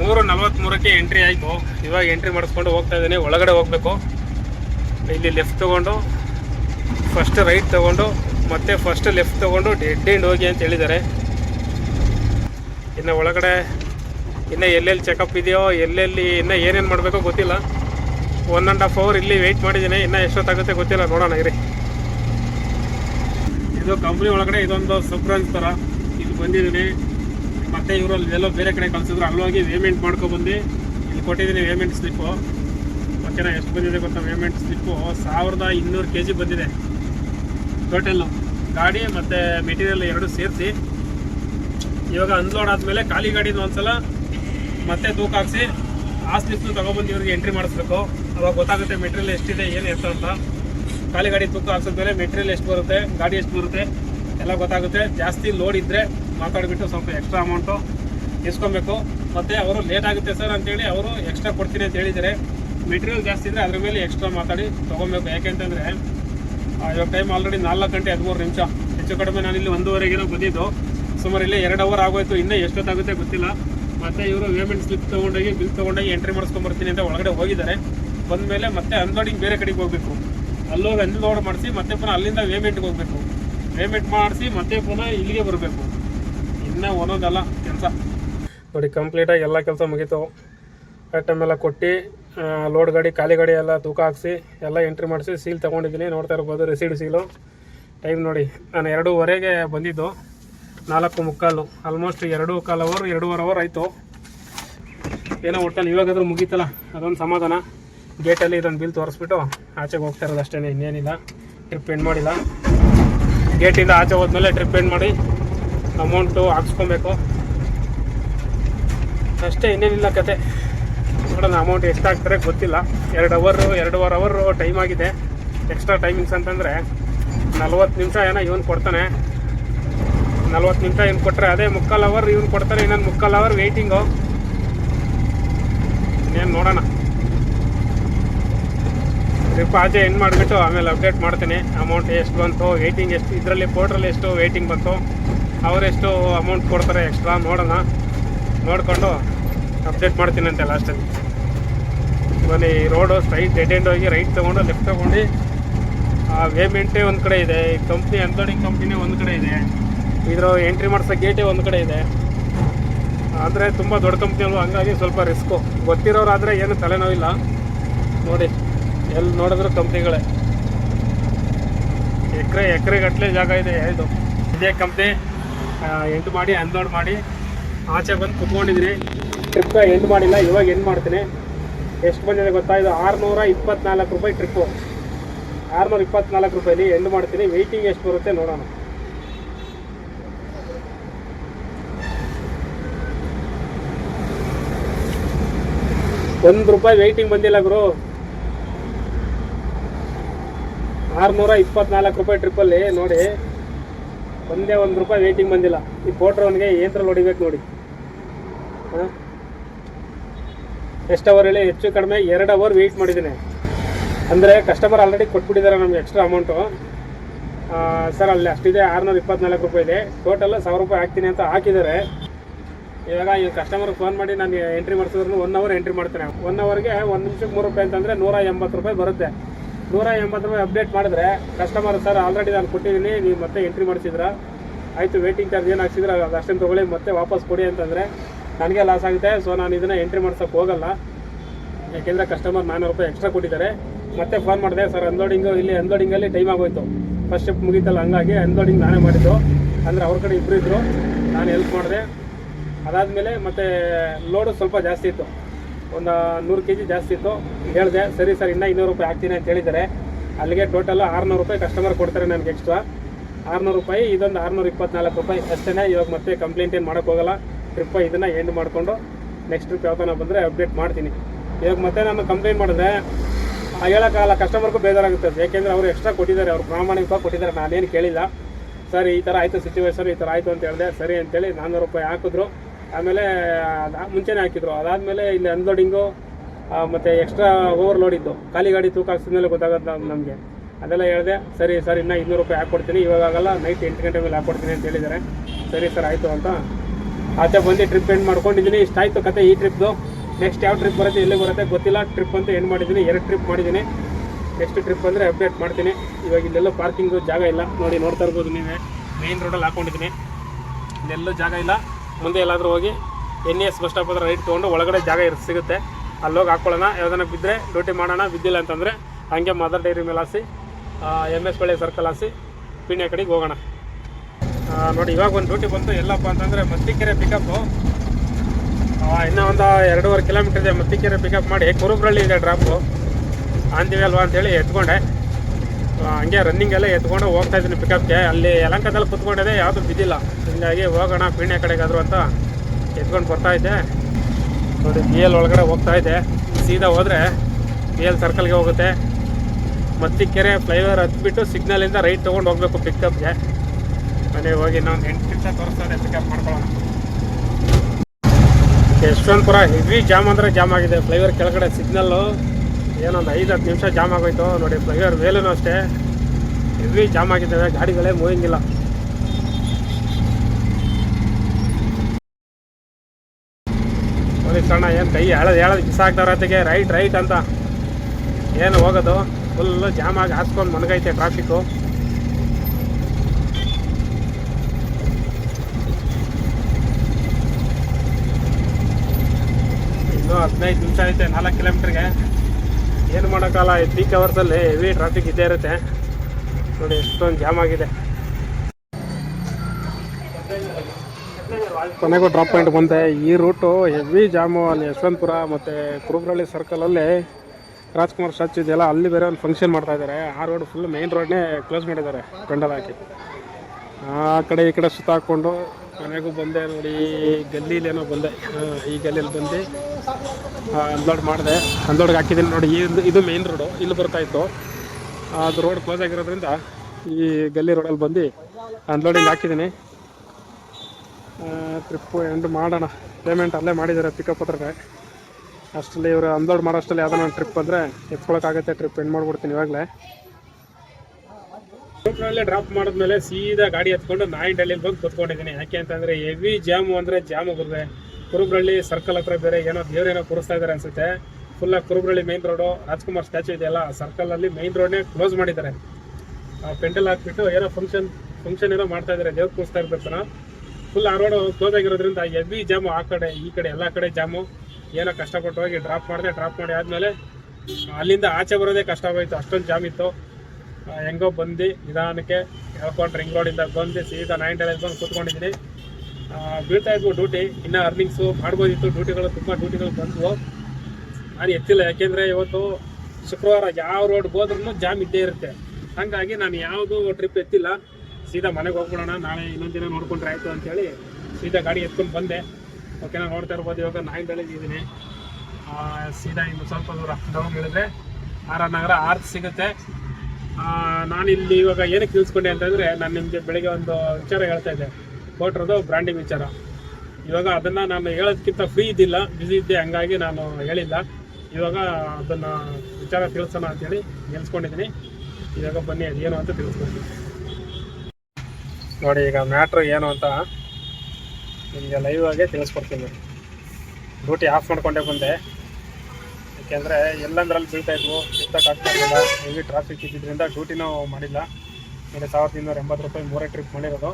ಮೂರು ನಲ್ವತ್ತ್ಮೂರಕ್ಕೆ ಎಂಟ್ರಿ ಆಯಿತು. ಇವಾಗ ಎಂಟ್ರಿ ಮಾಡಿಸ್ಕೊಂಡು ಹೋಗ್ತಾ ಇದ್ದೀನಿ. ಒಳಗಡೆ ಹೋಗಬೇಕು. ಇಲ್ಲಿ ಲೆಫ್ಟ್ ತೊಗೊಂಡು ಫಸ್ಟ್ ರೈಟ್ ತೊಗೊಂಡು, ಮತ್ತೆ ಫಸ್ಟ್ ಲೆಫ್ಟ್ ತೊಗೊಂಡು ಡೆಡ್ ಎಂಡ್ ಹೋಗಿ ಅಂತ ಹೇಳಿದ್ದಾರೆ. ಇನ್ನು ಒಳಗಡೆ ಇನ್ನು ಎಲ್ಲೆಲ್ಲಿ ಚೆಕಪ್ ಇದೆಯೋ, ಎಲ್ಲೆಲ್ಲಿ ಇನ್ನೂ ಏನೇನು ಮಾಡಬೇಕೋ ಗೊತ್ತಿಲ್ಲ. ಒನ್ ಆ್ಯಂಡ್ ಹಾಫ್ ಅವರ್ ಇಲ್ಲಿ ವೆಯ್ಟ್ ಮಾಡಿದ್ದೀನಿ, ಇನ್ನೂ ಎಷ್ಟೊತ್ತಾಗುತ್ತೆ ಗೊತ್ತಿಲ್ಲ, ನೋಡೋಣ, ಇರಿ. ಇದು ಕಂಪ್ನಿ ಒಳಗಡೆ ಇದೊಂದು ಸುಪ್ರಾಂಜ್ ಥರ ಇಲ್ಲಿ ಬಂದಿದ್ದೀನಿ. ಮತ್ತೆ ಇವರು ಎಲ್ಲೋ ಬೇರೆ ಕಡೆ ಕಳ್ಸಿದ್ರು. ಅಲ್ಲೋಗಿ ಪೇಮೆಂಟ್ ಮಾಡ್ಕೊಬಂದು ಇಲ್ಲಿ ಕೊಟ್ಟಿದ್ದೀನಿ ಪೇಮೆಂಟ್ ಸ್ಲಿಪ್ಪು ಓಕೆನಾ, ಎಷ್ಟು ಬಂದಿದೆ ಗೊತ್ತಾ ಪೇಮೆಂಟ್ ಸ್ಲಿಪ್ಪು ಸಾವಿರದ ಇನ್ನೂರು ಕೆ ಜಿ ಬಂದಿದೆ. ಟೋಟಲ್ಲು ಗಾಡಿ ಮತ್ತು ಮೆಟೀರಿಯಲ್ ಎರಡು ಸೇರಿಸಿ. ಇವಾಗ ಅನ್ಲೋಡ್ ಆದಮೇಲೆ ಖಾಲಿ ಗಾಡಿನ ಒಂದ್ಸಲ ಮತ್ತೆ ತೂಕ ಹಾಕ್ಸಿ, ಆ ಸ್ಲಿಪ್ನ ತೊಗೊಬಂದು ಇವ್ರಿಗೆ ಎಂಟ್ರಿ ಮಾಡಿಸ್ಬೇಕು. ಅವಾಗ ಗೊತ್ತಾಗುತ್ತೆ ಮೆಟೀರಿಯಲ್ ಎಷ್ಟಿದೆ, ಏನು ಎತ್ತ ಅಂತ. ಖಾಲಿ ಗಾಡಿ ತೂಕ ಹಾಕ್ಸಿದ್ಮೇಲೆ ಮೆಟೀರಿಯಲ್ ಎಷ್ಟು ಬರುತ್ತೆ, ಗಾಡಿ ಎಷ್ಟು ಬರುತ್ತೆ, ಎಲ್ಲ ಗೊತ್ತಾಗುತ್ತೆ. ಜಾಸ್ತಿ ಲೋಡ್ ಇದ್ದರೆ ಮಾತಾಡಿಬಿಟ್ಟು ಸ್ವಲ್ಪ ಎಕ್ಸ್ಟ್ರಾ ಅಮೌಂಟು ಇಸ್ಕೊಬೇಕು. ಮತ್ತು ಅವರು ಲೇಟ್ ಆಗುತ್ತೆ ಸರ್ ಅಂತೇಳಿ ಅವರು ಎಕ್ಸ್ಟ್ರಾ ಕೊಡ್ತೀನಿ ಅಂತ ಹೇಳಿದರೆ ಮೆಟೀರಿಯಲ್ ಜಾಸ್ತಿ ಇದ್ದರೆ ಅದ್ರ ಮೇಲೆ ಎಕ್ಸ್ಟ್ರಾ ಮಾತಾಡಿ ತೊಗೊಬೇಕು. ಯಾಕೆಂತಂದರೆ ಇವಾಗ ಟೈಮ್ ಆಲ್ರೆಡಿ ನಾಲ್ಕು ಗಂಟೆ ಹದಿಮೂರು ನಿಮಿಷ. ಹೆಚ್ಚು ಕಡಿಮೆ ನಾನು ಇಲ್ಲಿ ಒಂದೂವರೆಗೇನೋ ಬಂದಿದ್ದು. ಸುಮಾರು ಇಲ್ಲಿ ಎರಡು ಅವರ್ ಆಗೋಯ್ತು, ಇನ್ನೂ ಎಷ್ಟೊತ್ತಾಗುತ್ತೆ ಗೊತ್ತಿಲ್ಲ. ಮತ್ತೆ ಇವರು ಪೇಮೆಂಟ್ ಸ್ಲಿಪ್ ತೊಗೊಂಡೋಗಿ ಬಿಲ್ ತೊಗೊಂಡೋಗಿ ಎಂಟ್ರಿ ಮಾಡಿಸ್ಕೊಂಬರ್ತೀನಿ ಅಂತ ಒಳಗಡೆ ಹೋಗಿದ್ದಾರೆ. ಬಂದಮೇಲೆ ಮತ್ತೆ ಅನ್ಲೋಡಿಂಗ್ ಬೇರೆ ಕಡೆಗೆ ಹೋಗಬೇಕು. ಅಲ್ಲೋಗಿ ಅನ್ಲೋಡ್ ಮಾಡಿಸಿ ಮತ್ತೆ ಪುನಃ ಅಲ್ಲಿಂದ ಪೇಮೆಂಟ್ಗೆ ಹೋಗಬೇಕು. ಪೇಮೆಂಟ್ ಮಾಡಿಸಿ ಮತ್ತೆ ಪುನಃ ಇಲ್ಲಿಗೆ ಬರಬೇಕು. ಇನ್ನೂ ಒಂದೊಂದಲ್ಲ ಕೆಲಸ. ನೋಡಿ ಕಂಪ್ಲೀಟಾಗಿ ಎಲ್ಲ ಕೆಲಸ ಮುಗಿತು. ಐಟಮ್ ಎಲ್ಲ ಕೊಟ್ಟು ಲೋಡ್ ಗಾಡಿ, ಖಾಲಿ ಗಾಡಿ ಎಲ್ಲ ತೂಕ ಹಾಕ್ಸಿ, ಎಲ್ಲ ಎಂಟ್ರಿ ಮಾಡಿಸಿ ಸೀಲ್ ತೊಗೊಂಡಿದ್ದೀನಿ. ನೋಡ್ತಾ ಇರ್ಬೋದು ರೆಸೀಡ್ ಸೀಲು ಟೈಮ್ ನೋಡಿ, ನಾನು ಎರಡೂವರೆಗೆ ಬಂದಿದ್ದು. ನಾಲ್ಕು ಮುಕ್ಕಾಲು ಆಲ್ಮೋಸ್ಟ್ ಎರಡು ಕಾಲು ಅವರ್ ಎರಡೂವರೆ ಅವರ್ ಆಯಿತು. ಏನೋ ಒಟ್ಟಲ್ಲಿ ಇವಾಗಾದರೂ ಮುಗೀತಲ್ಲ, ಅದೊಂದು ಸಮಾಧಾನ. ಗೇಟಲ್ಲಿ ಇದೊಂದು ಬಿಲ್ ತೋರಿಸ್ಬಿಟ್ಟು ಆಚೆಗೆ ಹೋಗ್ತಾ ಇರೋದು ಅಷ್ಟೇ ಇನ್ನೇನಿಲ್ಲ. ಟ್ರಿಪ್ ಎಂಡ್ ಮಾಡಿಲ್ಲ. ಗೇಟಿಂದ ಆಚೆ ಹೋದ್ಮೇಲೆ ಟ್ರಿಪ್ ಎಂಡ್ ಮಾಡಿ ಅಮೌಂಟು ಹಾಕ್ಸ್ಕೊಬೇಕು. ಅಷ್ಟೇ, ಇನ್ನೇನಿಲ್ಲ ಕತೆ. ನೋಡೋಣ ಅಮೌಂಟ್ ಎಷ್ಟಾಗ್ತಾರೆ ಗೊತ್ತಿಲ್ಲ. ಎರಡು ಅವರು ಎರಡೂವರೆ ಅವರು ಟೈಮ್ ಆಗಿದೆ. ಎಕ್ಸ್ಟ್ರಾ ಟೈಮಿಂಗ್ಸ್ ಅಂತಂದರೆ ನಲ್ವತ್ತು ನಿಮಿಷ ಏನೋ ಇವನು ಕೊಡ್ತಾನೆ. ನಲ್ವತ್ತು ನಿಮಿಷ ಏನು ಕೊಟ್ಟರೆ ಅದೇ ಮುಕ್ಕಾಲು ಅವರ್ ಇವ್ನು ಕೊಡ್ತಾರೆ, ಇನ್ನೊಂದು ಮುಕ್ಕಾಲು ಅವರ್ ವೆಯ್ಟಿಂಗು ಇನ್ನೇನು ನೋಡೋಣ. ಟ್ರಿಪ್ ಆಚೆ ಎಂಡ್ ಮಾಡಿಬಿಟ್ಟು ಆಮೇಲೆ ಅಪ್ಡೇಟ್ ಮಾಡ್ತೀನಿ. ಅಮೌಂಟ್ ಎಷ್ಟು ಬಂತು ವೆಯ್ಟಿಂಗ್ ಎಷ್ಟು, ಇದರಲ್ಲಿ ಪೋರ್ಟ್ರಲ್ಲಿ ಎಷ್ಟು ವೆಯ್ಟಿಂಗ್ ಬಂತು, ಅವರೆಷ್ಟು ಅಮೌಂಟ್ ಕೊಡ್ತಾರೆ ಎಕ್ಸ್ಟ್ರಾ ನೋಡೋಣ. ನೋಡಿಕೊಂಡು ಅಪ್ಡೇಟ್ ಮಾಡ್ತೀನಿ ಅಂತೆ ಲಾಸ್ಟಲ್ಲಿ ಬನ್ನಿ ಈ ರೋಡು ಸ್ಟ್ರೈಟ್ ಡೆಡ್ ಎಂಡ್ ಹೋಗಿ ರೈಟ್ ತೊಗೊಂಡು ಲೆಫ್ಟ್ ತೊಗೊಂಡು, ಆ ವೇಮೆಂಟೇ ಒಂದು ಕಡೆ ಇದೆ. ಈ ಕಂಪ್ನಿ ಅನ್ಲೋಡಿಂಗ್ ಕಂಪ್ನಿನೇ ಒಂದು ಕಡೆ ಇದೆ. ಇದ್ರ ಎಂಟ್ರಿ ಮಾಡಿಸೋ ಗೇಟೇ ಒಂದು ಕಡೆ ಇದೆ. ಆದರೆ ತುಂಬ ದೊಡ್ಡ ಕಂಪ್ನಿ ಅಲ್ವ, ಹಂಗಾಗಿ ಸ್ವಲ್ಪ ರಿಸ್ಕು ಗೊತ್ತಿರೋರಾದರೆ ಏನು ತಲೆನೋವಿಲ್ಲ. ನೋಡಿ ಎಲ್ಲಿ ನೋಡಿದ್ರು ಕಂಪ್ನಿಗಳೇ ಎಕರೆ ಎಕರೆ ಗಟ್ಟಲೆ ಜಾಗ ಇದೆ ಇದು ಇದೇ ಕಂಪ್ನಿ ಎಂಟು ಮಾಡಿ ಅನ್ಲೋಡ್ ಮಾಡಿ, ಆಚೆ ಬಂದು ಕುತ್ಕೊಂಡಿದ್ದೀನಿ ಟ್ರಿಪ್ ಎಂಡ್ ಮಾಡಿಲ್ಲ, ಇವಾಗ ಎಂಡ್ ಮಾಡ್ತೀನಿ. ಎಷ್ಟು ಬಂದಿದೆ ಗೊತ್ತಾ? ಇದು ಆರುನೂರ ಇಪ್ಪತ್ನಾಲ್ಕು ರೂಪಾಯಿ ಟ್ರಿಪ್ಪು ಆರುನೂರ ಇಪ್ಪತ್ನಾಲ್ಕು ರೂಪಾಯಿಲಿ ಎಂಡ್ ಮಾಡ್ತೀನಿ. ವೆಯ್ಟಿಂಗ್ ಎಷ್ಟು ಬರುತ್ತೆ ನೋಡೋಣ. ಒಂದು ರೂಪಾಯಿ ವೆಯ್ಟಿಂಗ್ ಬಂದಿಲ್ಲ ಗುರು. ಆರುನೂರ ಇಪ್ಪತ್ನಾಲ್ಕು ರೂಪಾಯಿ ಟ್ರಿಪ್ಪಲ್ಲಿ ನೋಡಿ, ಒಂದೇ ಒಂದು ರೂಪಾಯಿ ವೆಯ್ಟಿಂಗ್ ಬಂದಿಲ್ಲ. ಈ ಫೋಟ್ರೋನ್ಗೆ ಏನ್ರಲ್ಲಿ ಹೊಡಿಬೇಕು ನೋಡಿ. ಹಾಂ? ಎಷ್ಟು ಅವರ್ ಹೇಳಿ? ಹೆಚ್ಚು ಕಡಿಮೆ ಎರಡು ಅವರ್ ವೆಯ್ಟ್ ಮಾಡಿದ್ದೀನಿ. ಅಂದರೆ ಕಸ್ಟಮರ್ ಆಲ್ರೆಡಿ ಕೊಟ್ಬಿಟ್ಟಿದ್ದಾರೆ ನಮ್ಗೆ ಎಕ್ಸ್ಟ್ರಾ ಅಮೌಂಟು ಸರ್, ಅಲ್ಲಿ ಅಷ್ಟಿದೆ, ಆರುನೂರ ಇಪ್ಪತ್ನಾಲ್ಕು ರೂಪಾಯಿ ಇದೆ. ಟೋಟಲ್ ಸಾವಿರ ರೂಪಾಯಿ ಹಾಕ್ತೀನಿ ಅಂತ ಹಾಕಿದ್ದಾರೆ. ಇವಾಗ ಈ ಕಸ್ಟಮರ್ ಫೋನ್ ಮಾಡಿ ನಾನು ಎಂಟ್ರಿ ಮಾಡಿಸಿದ್ರು ಒನ್ ಅವರ್ ಎಂಟ್ರಿ ಮಾಡ್ತೇನೆ ಒನ್ ಅವರ್ಗೆ ಒಂದು ನಿಮಿಷಕ್ಕೆ ಮೂರು ರೂಪಾಯಿ ಅಂತಂದರೆ ನೂರ ಎಂಬತ್ತು ರೂಪಾಯಿ ಬರುತ್ತೆ. ನೂರ ಎಂಬತ್ತು ರೂಪಾಯಿ ಅಪ್ಡೇಟ್ ಮಾಡಿದ್ರೆ ಕಸ್ಟಮರ್ ಸರ್ ಆಲ್ರೆಡಿ ನಾನು ಕೊಟ್ಟಿದ್ದೀನಿ, ನೀವು ಮತ್ತೆ ಎಂಟ್ರಿ ಮಾಡಿಸಿದ್ರ. ಆಯಿತು ವೇಟಿಂಗ್ ಚಾರ್ಜ್ ಏನು ಹಾಕ್ಸಿದ್ರೆ, ಅದು ತೊಗೊಳ್ಳಿ, ಮತ್ತೆ ವಾಪಸ್ ಕೊಡಿ ಅಂತಂದರೆ ನನಗೆ ಲಾಸ್ ಆಗುತ್ತೆ. ಸೊ ನಾನು ಇದನ್ನು ಎಂಟ್ರಿ ಮಾಡ್ಸೋಕ್ಕೆ ಹೋಗಲ್ಲ. ಯಾಕೆಂದರೆ ಕಸ್ಟಮರ್ ನಾನ್ನೂರು ರೂಪಾಯಿ ಎಕ್ಸ್ಟ್ರಾ ಕೊಟ್ಟಿದ್ದಾರೆ. ಮತ್ತೆ ಫೋನ್ ಮಾಡಿದೆ ಸರ್ ಅನ್ಲೋಡಿಂಗು ಇಲ್ಲಿ ಅನ್ಲೋಡಿಂಗಲ್ಲಿ ಟೈಮ್ ಆಗೋಯ್ತು. ಫಸ್ಟ್ ಶಿಫ್ಟ್ ಮುಗೀತಲ್ಲ, ಹಂಗಾಗಿ ಅನ್ಲೋಡಿಂಗ್ ನಾನೇ ಮಾಡಿದ್ದು. ಅಂದರೆ ಅವ್ರ ಕಡೆ ಇಬ್ಬರು ಇದ್ದರು ನಾನು ಹೆಲ್ಪ್ ಮಾಡಿದೆ. ಅದಾದಮೇಲೆ ಮತ್ತೆ ಲೋಡು ಸ್ವಲ್ಪ ಜಾಸ್ತಿ ಇತ್ತು. ಒಂದು ನೂರು ಕೆ ಜಿ ಜಾಸ್ತಿ ಇತ್ತು. ಹೇಳಿದೆ, ಸರಿ ಸರ್, ಇನ್ನೂ ಇನ್ನೂರು ರೂಪಾಯಿ ಹಾಕ್ತೀನಿ ಅಂತ ಹೇಳಿದ್ದಾರೆ. ಅಲ್ಲಿಗೆ ಟೋಟಲ್ ಆರುನೂರು ರೂಪಾಯಿ ಕಸ್ಟಮರ್ ಕೊಡ್ತಾರೆ ನನಗೆ ಎಕ್ಸ್ಟ್ರಾ ಆರುನೂರು ರೂಪಾಯಿ, ಇದೊಂದು ಆರುನೂರ ಇಪ್ಪತ್ನಾಲ್ಕು ರೂಪಾಯಿ. ಅಷ್ಟೇ ಇವಾಗ ಮತ್ತೆ ಕಂಪ್ಲೇಂಟ್ ಏನು ಮಾಡೋಕ್ಕೆ ಹೋಗಲ್ಲ. ಟ್ರಿಪ್ ಇದನ್ನು ಎಂಡ್ ಮಾಡಿಕೊಂಡು ನೆಕ್ಸ್ಟ್ ಟ್ರಿಪ್ ಯಾವ್ದಾನ ಬಂದರೆ ಅಪ್ಡೇಟ್ ಮಾಡ್ತೀನಿ. ಇವಾಗ ಮತ್ತೆ ನಾನು ಕಂಪ್ಲೇಂಟ್ ಮಾಡಿದ್ರೆ ಹೇಳೋಕ್ಕಾಗಲ್ಲ ಕಸ್ಟಮರ್ಗೂ ಬೇಜಾರಾಗುತ್ತೆ. ಯಾಕೆಂದರೆ ಅವರು ಎಕ್ಸ್ಟ್ರಾ ಕೊಟ್ಟಿದ್ದಾರೆ, ಅವ್ರು ಪ್ರಾಮಾಣಿಕವಾಗಿ ಕೊಟ್ಟಿದ್ದಾರೆ. ನಾನೇನು ಕೇಳಿಲ್ಲ. ಸರ್, ಈ ಥರ ಆಯಿತು ಸಿಚುವೇಶನ್ ಈ ಥರ ಆಯಿತು ಅಂತ ಹೇಳಿದೆ. ಸರಿ ಅಂತೇಳಿ ನಾನ್ನೂರು ರೂಪಾಯಿ ಹಾಕಿದ್ರು. ಆಮೇಲೆ ಮುಂಚೆನೇ ಹಾಕಿದ್ರು. ಅದಾದಮೇಲೆ ಇಲ್ಲಿ ಅನ್ಲೋಡಿಂಗು ಮತ್ತು ಎಕ್ಸ್ಟ್ರಾ ಓವರ್ಲೋಡ್ ಇದ್ದು. ಖಾಲಿ ಗಾಡಿ ತೂಕ ಹಾಕ್ಸಿದ್ಮೇಲೆ ಗೊತ್ತಾಗುತ್ತೆ ನಮಗೆ. ಅದೆಲ್ಲ ಹೇಳಿದೆ, ಸರಿ, ಸರ್, ಇನ್ನೂ ಇನ್ನೂರು ರೂಪಾಯಿ ಹಾಕ್ಕೊಡ್ತೀನಿ ಇವಾಗ ಆಗಲ್ಲ ನೈಟ್ ಎಂಟು ಗಂಟೆ ಮೇಲೆ ಹಾಕ್ಕೊಡ್ತೀನಿ ಅಂತ ಹೇಳಿದ್ದಾರೆ. ಸರಿ, ಸರ್, ಆಯಿತು ಅಂತ. ಆಚೆ ಬಂದು ಟ್ರಿಪ್ ಎಂಡ್ ಮಾಡ್ಕೊಂಡಿದ್ದೀನಿ. ಇಷ್ಟಾಯಿತು ಕತೆ ಈ ಟ್ರಿಪ್ದು ನೆಕ್ಸ್ಟ್ ಯಾವ ಟ್ರಿಪ್ ಬರುತ್ತೆ, ಎಲ್ಲಿ ಬರುತ್ತೆ ಗೊತ್ತಿಲ್ಲ. ಟ್ರಿಪ್ ಅಂತ ಎಂಡ್ ಮಾಡಿದ್ದೀನಿ. ಎರಡು ಟ್ರಿಪ್ ಮಾಡಿದ್ದೀನಿ. ನೆಕ್ಸ್ಟ್ ಟ್ರಿಪ್ ಅಂದರೆ ಅಪ್ಡೇಟ್ ಮಾಡ್ತೀನಿ. ಇವಾಗ ಇಲ್ಲೆಲ್ಲೋ ಪಾರ್ಕಿಂಗು ಜಾಗ ಇಲ್ಲ. ನೋಡಿ, ನೋಡ್ತಾ ಇರ್ಬೋದು ನೀವೇ. ಮೇನ್ ರೋಡಲ್ಲಿ ಹಾಕ್ಕೊಂಡಿದ್ದೀನಿ ಇಲ್ಲೆಲ್ಲೂ ಜಾಗ ಇಲ್ಲ. ಮುಂದೆ ಎಲ್ಲಾದರೂ ಹೋಗಿ ಎನ್ ಎಸ್ ಬಸ್ ಸ್ಟಾಪ್ ಹತ್ರ ರೈಟ್ ತೊಗೊಂಡು ಒಳಗಡೆ ಜಾಗ ಇರ್, ಸಿಗುತ್ತೆ. ಅಲ್ಲೋಗಿ ಹಾಕ್ಕೊಳ್ಳೋಣ ಯಾವ್ದಾನ ಬಿದ್ದರೆ ಡ್ಯೂಟಿ ಮಾಡೋಣ. ಬಿದ್ದಿಲ್ಲ ಅಂತಂದರೆ ಹಂಗೆ ಮದರ್ ಡೈರಿ ಮೇಲೆ ಹಾಸಿ ಎಂ ಎಸ್ ಬಳೆ ಸರ್ಕಲ್ ಹಾಸಿ ಪಿಣ್ಯ ಕಡೆಗೆ ಹೋಗೋಣ. ನೋಡಿ ಇವಾಗ ಒಂದು ಡ್ಯೂಟಿ ಬಂತು. ಎಲ್ಲಪ್ಪ ಅಂತಂದರೆ ಮತ್ತಿಕೆರೆ ಪಿಕಪ್ಪು ಇನ್ನೂ ಒಂದು ಎರಡೂವರೆ ಕಿಲೋಮೀಟರ್ ಇದೆ ಮತ್ತಿಕೆರೆ ಪಿಕಪ್ ಮಾಡಿ. ಕುರುಬ್ರಳ್ಳಿ ಇದೆ ಡ್ರಾಪು ಅಂತೀವಿ ಅಲ್ವಾ ಅಂತೇಳಿ ಎತ್ಕೊಂಡೆ. ಹಂಗೆ ರನ್ನಿಂಗ್ ಎಲ್ಲ ಎತ್ಕೊಂಡು ಹೋಗ್ತಾ ಇದ್ದೀನಿ ಪಿಕಪ್ಗೆ ಅಲ್ಲಿ ಯಲಂಕದಲ್ಲಿ ಕುತ್ಕೊಂಡಿದೆ ಯಾವುದು ಬಿದ್ದಿಲ್ಲ. ಹಿಂಗಾಗಿ ಹೋಗೋಣ, ಪೀಣ್ಯ ಕಡೆಗಾದ್ರು ಅಂತ ಎತ್ಕೊಂಡು ಬರ್ತಾ ಇದ್ದೆ. ನೋಡಿ ಬಿ ಎಲ್ ಒಳಗಡೆ ಹೋಗ್ತಾ ಇದ್ದೆ. ಸೀದಾ ಹೋದರೆ ಬಿ ಎಲ್ ಸರ್ಕಲ್ಗೆ ಹೋಗುತ್ತೆ. ಮತ್ತಿಕೆರೆ ಫ್ಲೈಓವರ್ ಹತ್ಬಿಟ್ಟು ಸಿಗ್ನಲಿಂದ ರೈಟ್ ತೊಗೊಂಡು ಹೋಗಬೇಕು ಪಿಕಪ್ಗೆ ಮನೆಗೆ ಹೋಗಿ ಇನ್ನೊಂದು ಎಂಟು ನಿಮಿಷ ತೋರಿಸ್ತಾರೆ ಪಿಕಪ್ ಮಾಡ್ಕೊಳ್ಳೋಣ. ಯಶವಂತಪುರ ಹೆವಿ ಜಾಮ್ ಅಂದರೆ ಜಾಮ್ ಆಗಿದೆ. ಫ್ಲೈಓವರ್ ಕೆಳಗಡೆ ಸಿಗ್ನಲ್ಲು ಏನೊಂದು ಐದು ಹತ್ತು ನಿಮಿಷ ಜಾಮ್ ಆಗೋಯ್ತು. ನೋಡಿ ಫ್ಲೈಓವರ್ ಮೇಲೂ ಅಷ್ಟೇ. ಹೆವಿ ಜಾಮ್ ಆಗಿದ್ದಾವೆ. ಗಾಡಿಗಳೇ ಮೂವಿಂಗಿಲ್ಲ ನೋಡಿ ಸಣ್ಣ ಏನು ಕೈ ಹೇಳೋದು ಹೇಳೋದು ಕಿಸ ರೈಟ್ ರೈಟ್ ಅಂತ. ಏನು ಹೋಗೋದು? ಫುಲ್ಲು ಜಾಮ್ ಆಗಿ ಹಾಸ್ಕೊಂಡು ಮನಗೈತೆ ಟ್ರಾಫಿಕ್ಕು ಇನ್ನೂ ಹದಿನೈದು ನಿಮಿಷ ಐತೆ, ನಾಲ್ಕು ಕಿಲೋಮೀಟ್ರಿಗೆ ಏನು ಮಾಡೋಕ್ಕಲ್ಲ ಈ ಪೀಕ್ ಅವರ್ಸಲ್ಲಿ ಹೆವಿ ಟ್ರಾಫಿಕ್ ಇದ್ದೇ ಇರುತ್ತೆ. ನೋಡಿ, ಎಷ್ಟೊಂದು ಜಾಮ್ ಆಗಿದೆ. ಕೊನೆಗೂ ಡ್ರಾಪ್ ಪಾಯಿಂಟ್ ಬಂದೆ ಈ ರೂಟು ಹೆವಿ ಜಾಮು ಅಲ್ಲಿ ಯಶವಂತಪುರ ಮತ್ತು ಕುರುಬ್ರಳ್ಳಿ ಸರ್ಕಲಲ್ಲಿ ರಾಜ್ಕುಮಾರ್ ಸ್ಟ್ಯಾಚು ಇದೆಯಲ್ಲ, ಅಲ್ಲಿ ಬೇರೆ ಒಂದು ಫಂಕ್ಷನ್ ಮಾಡ್ತಾ ಇದ್ದಾರೆ. ಆ ರೋಡ್ ಫುಲ್ ಮೇನ್ ರೋಡ್ನೇ ಕ್ಲೋಸ್ ಮಾಡಿದ್ದಾರೆ ಕಂಡಲ್ ಹಾಕಿ. ಆ ಕಡೆ ಈ ಕಡೆ ಸುತ್ತ ಹಾಕ್ಕೊಂಡು ಕೊನೆಗೂ ಬಂದೆ ನೋಡಿ ಗಲ್ಲಿಲೇನೋ ಬಂದೆ. ಈ ಗಲ್ಲಿಲಿ ಬಂದು ಅನ್ಲೋಡ್ ಮಾಡಿದೆ. ಅನ್ಲೋಡ್ಗೆ ಹಾಕಿದ್ದೀನಿ ನೋಡಿ ಇದು ಇದು ಮೇನ್ ರೋಡು ಇಲ್ಲಿ ಬರ್ತಾ ಇತ್ತು. ಅದು ರೋಡ್ ಕ್ಲೋಸ್ ಆಗಿರೋದ್ರಿಂದ ಈ ಗಲ್ಲಿ ರೋಡಲ್ಲಿ ಬಂದು ಅನ್ಲೋಡಿಂಗ್ ಹಾಕಿದ್ದೀನಿ. ಟ್ರಿಪ್ಪು ಎಂಡ್ ಮಾಡೋಣ. ಪೇಮೆಂಟ್ ಅಲ್ಲೇ ಮಾಡಿದ್ದಾರೆ ಪಿಕಪ್ ಹತ್ರ ಅಷ್ಟರಲ್ಲಿ ಇವರು ಅನ್ಲೋಡ್ ಮಾಡೋ ಅಷ್ಟರಲ್ಲಿ ನಾನು ಟ್ರಿಪ್ ಬಂದರೆ ಎತ್ಕೊಳಕ್ಕಾಗತ್ತೆ ಟ್ರಿಪ್ ಎಂಡ್ ಮಾಡ್ಬಿಡ್ತೀನಿ ಇವಾಗಲೇ. ಗ್ರೂಪ್ನಲ್ಲೇ ಡ್ರಾಪ್ ಮಾಡಿದ್ಮೇಲೆ ಸೀದಾ ಗಾಡಿ ಎತ್ಕೊಂಡು ನಾಯಿಂಡಲ್ಲಿ ಬಂದು ಕೂತ್ಕೊಂಡಿದ್ದೀನಿ. ಯಾಕೆ ಅಂತಂದರೆ ಹೆವಿ ಜಾಮು ಅಂದರೆ ಜಾಮು ಬರುತ್ತೆ ಕುರುಬ್ರಳ್ಳಿ ಸರ್ಕಲ್ ಹತ್ರ ಬೇರೆ ಏನೋ ದೇವರೇನೋ ಕೂರಿಸ್ತಾ ಇದ್ದಾರೆ ಅನ್ಸುತ್ತೆ. Full Kurubarahalli main road Rajkumar statue ಇದೆಯಲ್ಲ, ಆ ಸರ್ಕಲಲ್ಲಿ ಮೇನ್ ರೋಡ್ನೇ ಕ್ಲೋಸ್ ಮಾಡಿದ್ದಾರೆ. ಪೆಂಡಲ್ ಹಾಕ್ಬಿಟ್ಟು ಏನೋ ಫಂಕ್ಷನ್ ಫಂಕ್ಷನ್ ಏನೋ ಮಾಡ್ತಾ ಇದ್ದಾರೆ ದೇವ್ರು ಕೂರಿಸ್ತಾ ಇರ್ಬೇಕು ಫುಲ್ ಆ ರೋಡು ಕ್ಲೋಸ್ ಆಗಿರೋದ್ರಿಂದ ಎವಿ ಜಾಮು ಆ ಕಡೆ, ಈ ಕಡೆ ಎಲ್ಲ ಕಡೆ ಜಾಮು ಏನೋ ಕಷ್ಟಪಟ್ಟು ಹೋಗಿ ಡ್ರಾಪ್ ಮಾಡಿದೆ ಡ್ರಾಪ್ ಮಾಡಿ ಆದಮೇಲೆ, ಅಲ್ಲಿಂದ ಆಚೆ ಬರೋದೇ ಕಷ್ಟ ಆಗೋಯ್ತು. ಅಷ್ಟೊಂದು ಜಾಮ್ ಇತ್ತು. ಹೆಂಗೋ ಬಂದು ನಿಧಾನಕ್ಕೆ ಹೇಳ್ಕೊಂಡು ರಿಂಗ್ ರೋಡಿಂದ ಬಂದು ಸೀದಾ ನೈನ್ ಟೈಲ್ ಬಂದು ಕೂತ್ಕೊಂಡಿದ್ದೀನಿ ಬೀಳ್ತಾ ಇದ್ವು ಡ್ಯೂಟಿ. ಇನ್ನ ಅರ್ನಿಂಗ್ಸು ಮಾಡ್ಬೋದಿತ್ತು. ಡ್ಯೂಟಿಗಳು ತುಂಬ ಡ್ಯೂಟಿಗಳು ಬಂದವು. ನಾನು ಎತ್ತಿಲ್ಲ. ಯಾಕೆಂದರೆ ಇವತ್ತು ಶುಕ್ರವಾರ ಯಾವ ರೋಡ್ ಹೋದ್ರೂ ಜಾಮ್ ಇದ್ದೇ ಇರುತ್ತೆ. ಹಾಗಾಗಿ ನಾನು ಯಾವುದು ಟ್ರಿಪ್ ಎತ್ತಿಲ್ಲ. ಸೀದಾ ಮನೆಗೆ ಹೋಗ್ಬಿಡೋಣ. ನಾಳೆ ಇನ್ನೊಂದು ದಿನ ನೋಡ್ಕೊಂಡ್ರೆ ಆಯಿತು ಅಂತೇಳಿ ಸೀದಾ ಗಾಡಿ ಎತ್ಕೊಂಡು ಬಂದೆ. ಓಕೆನಾ ನೋಡ್ತಾ ಇರ್ಬೋದು. ಇವಾಗ ನಾಯಿಂದಲ್ಲಿದ್ದೀನಿ ಸೀದಾ ಇನ್ನು ಸ್ವಲ್ಪ ದೂರ ಡೌನ್ ಹೇಳಿದ್ರೆ ಆರ್ ನಗರ ಆರ್ತ್ ಸಿಗುತ್ತೆ. ನಾನಿಲ್ಲಿ ನಾನು ಇವಾಗ ಏನಕ್ಕೆ ತಿಳಿಸ್ಕೊಂಡೆ ಅಂತಂದರೆ ನಾನು ನಿಮಗೆ ಬೆಳಗ್ಗೆ ಒಂದು ವಿಚಾರ ಹೇಳ್ತಾ ಇದ್ದೆ. ಕೊಟ್ರದ್ದು ಬ್ರ್ಯಾಂಡಿಂಗ್ ವಿಚಾರ. ಇವಾಗ ಅದನ್ನು ನಾನು ಹೇಳೋದಕ್ಕಿಂತ ಫ್ರೀ ಇದ್ದಿಲ್ಲ ಬ್ಯುಸಿ ಇದ್ದೆ, ಹಂಗಾಗಿ ನಾನು ಹೇಳಿಲ್ಲ. ಇವಾಗ ಅದನ್ನು ವಿಚಾರ ತಿಳಿಸೋಣ ಅಂತೇಳಿ ನಿಲ್ಸ್ಕೊಂಡಿದ್ದೀನಿ. ಇವಾಗ ಬನ್ನಿ, ಅದು ಅಂತ ತಿಳಿಸ್ಕೊಡ್ತೀನಿ. ನೋಡಿ, ಈಗ ಮ್ಯಾಟ್ರ್ ಏನು ಅಂತ ನಿಮಗೆ ಲೈವ್ ಆಗೇ ತಿಳಿಸ್ಕೊಡ್ತೀನಿ. ಡ್ಯೂಟಿ ಆಫ್ ಮಾಡ್ಕೊಂಡೆ ಬಂದೆ ಯಾಕೆಂದರೆ ಎಲ್ಲಂದ್ರಲ್ಲಿ ಬೀಳ್ತಾಯಿದ್ವು ಎತ್ತಕ್ಕಾಗ್ತಾ ಇರಲಿಲ್ಲ ಹೆವಿ ಟ್ರಾಫಿಕ್ ಇದ್ದಿದ್ದರಿಂದ ಡ್ಯೂಟಿನೂ ಮಾಡಿಲ್ಲ. ಮೇಲೆ ಸಾವಿರದ ಇನ್ನೂರ ಎಂಬತ್ತು ರೂಪಾಯಿ ಮೂರೇ ಟ್ರಿಪ್ ಮಾಡಿರೋದು.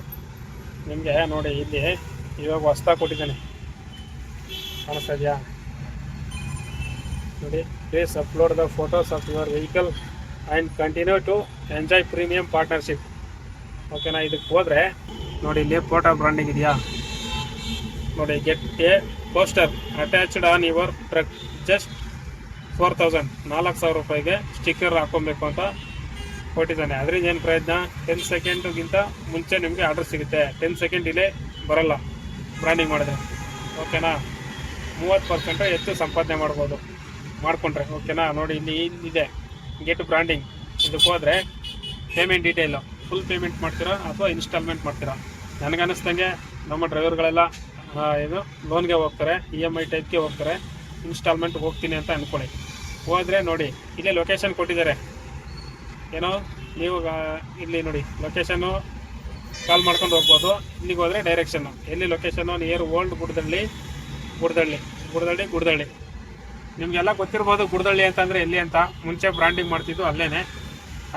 ನಿಮಗೆ ನೋಡಿ, ಇಲ್ಲಿ ಇವಾಗ ಹೊಸ್ದಾಗಿ ಕೊಟ್ಟಿದ್ದೇನೆ. ಕಾಣಿಸ್ತಾ ಇದೆಯಾ? ನೋಡಿ please upload the photos of your vehicle and continue to enjoy premium partnership ಓಕೆನಾ ಇದಕ್ಕೆ ಹೋದರೆ, ನೋಡಿ, ಇಲ್ಲಿ ಫೋಟೋ ಬ್ರಾಂಡಿಂಗ್ ಇದೆಯಾ? ನೋಡಿ get a poster attached on your truck just four thousand ನಾಲ್ಕು ಸಾವಿರ ರೂಪಾಯಿಗೆ ಸ್ಟಿಕ್ಕರ್ ಹಾಕೊಬೇಕು ಅಂತ ಕೊಟ್ಟಿದ್ದಾನೆ. ಅದರಿಂದ ಏನು ಪ್ರಯತ್ನ? ಟೆನ್ ಸೆಕೆಂಡ್ಗಿಂತ ಮುಂಚೆ ನಿಮಗೆ ಆರ್ಡರ್ ಸಿಗುತ್ತೆ. ಟೆನ್ ಸೆಕೆಂಡ್ ಇಲ್ಲೇ ಬರಲ್ಲ. ಬ್ರ್ಯಾಂಡಿಂಗ್ ಮಾಡಿದ್ರೆ. ಓಕೆನಾ ಮೂವತ್ತು ಪರ್ಸೆಂಟ್ ಹೆಚ್ಚು ಸಂಪಾದನೆ ಮಾಡ್ಬೋದು. ಮಾಡಿಕೊಂಡ್ರೆ. ಓಕೆನಾ ನೋಡಿ, ಇಲ್ಲಿ ಇದೆ. ಗೆಟ್ ಬ್ರ್ಯಾಂಡಿಂಗ್ ಇದಕ್ಕೆ ಹೋದರೆ ಪೇಮೆಂಟ್ ಡೀಟೇಲು ಫುಲ್ ಪೇಮೆಂಟ್ ಮಾಡ್ತೀರಾ ಅಥವಾ ಇನ್ಸ್ಟಾಲ್ಮೆಂಟ್ ಮಾಡ್ತೀರಾ? ನನಗನ್ನಿಸ್ದಂಗೆ ನಮ್ಮ ಡ್ರೈವರ್ಗಳೆಲ್ಲ ಇದು ಏನು ಲೋನ್ಗೆ ಹೋಗ್ತಾರೆ ಇ ಎಂ ಐ ಟೈಪ್ಗೆ ಹೋಗ್ತಾರೆ. ಇನ್ಸ್ಟಾಲ್ಮೆಂಟ್ ಹೋಗ್ತೀನಿ ಅಂತ ಅಂದ್ಕೊಳ್ಳಿ ಹೋದರೆ ನೋಡಿ, ಇಲ್ಲೇ ಲೊಕೇಶನ್ ಕೊಟ್ಟಿದ್ದಾರೆ. ಏನೋ ನೀವು ಇಲ್ಲಿ ನೋಡಿ ಲೊಕೇಶನ್ನು ಕಾಲ್ ಮಾಡ್ಕೊಂಡು ಹೋಗ್ಬೋದು. ಇಲ್ಲಿಗೆ ಹೋದರೆ ಡೈರೆಕ್ಷನ್ನು ಎಲ್ಲಿ location near old Guddahalli Guddahalli Guddahalli Guddahalli ನಿಮಗೆಲ್ಲ ಗೊತ್ತಿರ್ಬೋದು ಗುಡ್ದಳ್ಳಿ ಅಂತಂದರೆ ಎಲ್ಲಿ ಅಂತ. ಮುಂಚೆ ಬ್ರ್ಯಾಂಡಿಂಗ್ ಮಾಡ್ತಿದ್ದು ಅಲ್ಲೇ